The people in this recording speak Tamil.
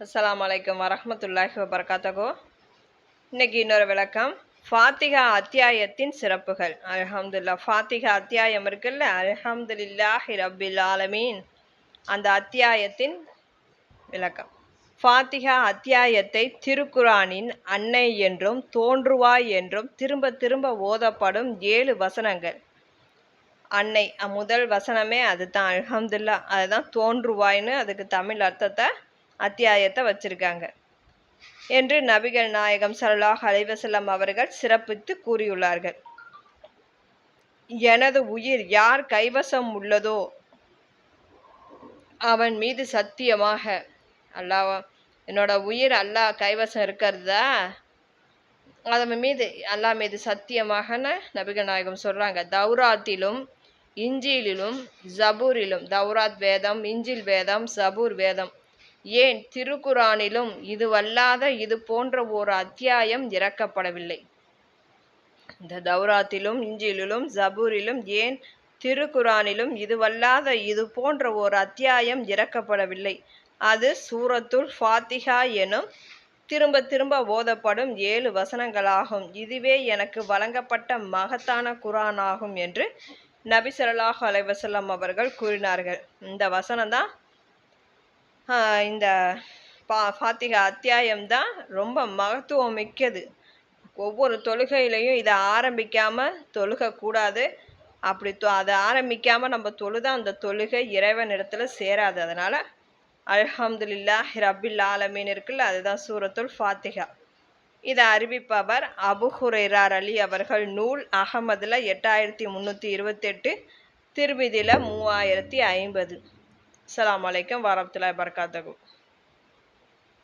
அஸ்லாம் வலைக்கம் வரமத்துல்லாஹி வபர்காத்தகோ இன்னைக்கு இன்னொரு விளக்கம். ஃபாத்திகா அத்தியாயத்தின் சிறப்புகள். அலஹம்துல்லா ஃபாத்திகா அத்தியாயம் இருக்குல்ல? அலஹம்துல்லாஹி ரபில் ஆலமீன். அந்த அத்தியாயத்தின் விளக்கம். ஃபாத்திகா அத்தியாயத்தை திருக்குரானின் அன்னை என்றும் தோன்றுவாய் என்றும் திரும்ப திரும்ப ஓதப்படும் ஏழு வசனங்கள். அன்னை முதல் வசனமே அதுதான். அல்ஹம்துல்லா அதுதான் தோன்றுவாய்னு அதுக்கு தமிழ் அர்த்தத்தை அத்தியாயத்தை வச்சிருக்காங்க. என்று நபிகள் நாயகம் சல்லாஹ் அலைவசல்லம் அவர்கள் சிறப்பித்து கூறியுள்ளார்கள். எனது உயிர் யார் கைவசம் உள்ளதோ அவன் மீது சத்தியமாக. அல்லாவா என்னோட உயிர் அல்லாஹ் கைவசம் இருக்கிறதா? அதன் மீது அல்லாஹ் மீது சத்தியமாகன்னு நபிகள் நாயகம் சொல்கிறாங்க தௌராத்திலும் இஞ்சியிலும் ஜபூரிலும் தௌராத் வேதம் இஞ்சில் வேதம் ஜபூர் வேதம் ஏன் திருக்குரானிலும் இதுவல்லாத இது போன்ற ஒரு அத்தியாயம் இறக்கப்படவில்லை? இந்த தௌராத்திலும் இஞ்சிலும் ஜபூரிலும் ஏன் திருக்குரானிலும் இதுவல்லாத இது போன்ற ஒரு அத்தியாயம் இறக்கப்படவில்லை? அது சூரத்துல் ஃபாத்திஹா எனும் திரும்ப திரும்ப ஓதப்படும் ஏழு வசனங்களாகும். இதுவே எனக்கு வழங்கப்பட்ட மகத்தான குரான் ஆகும் என்று நபிசரலாஹ் அலைவசல்லம் அவர்கள் கூறினார்கள். இந்த வசனம் தான் இந்த பா ஃபாத்திகா அத்தியாயம் தான் ரொம்ப மகத்துவம் மிக்கது. ஒவ்வொரு தொழுகையிலையும் இதை ஆரம்பிக்காமல் தொழுகக்கூடாது. அப்படி தொ அதை ஆரம்பிக்காமல் நம்ம தொழுதா அந்த தொழுகை இறைவன் இடத்துல சேராது. அதனால் அல்ஹம்துலில்லாஹ் ரபில் ஆலமீன் இருக்குல்ல அதுதான் சூரத்துல் ஃபாத்திகா இதை அறிவிப்பவர் அபு ஹுரைரார் அலி அவர்கள் நூல் அகமதுல எட்டாயிரத்தி முந்நூற்றி இருபத்தெட்டு திருமிதியில் மூவாயிரத்தி ஐம்பது. அஸ்லாம் வலைக்கம் வரமத்துல்லாஹி வபரகாத்துஹு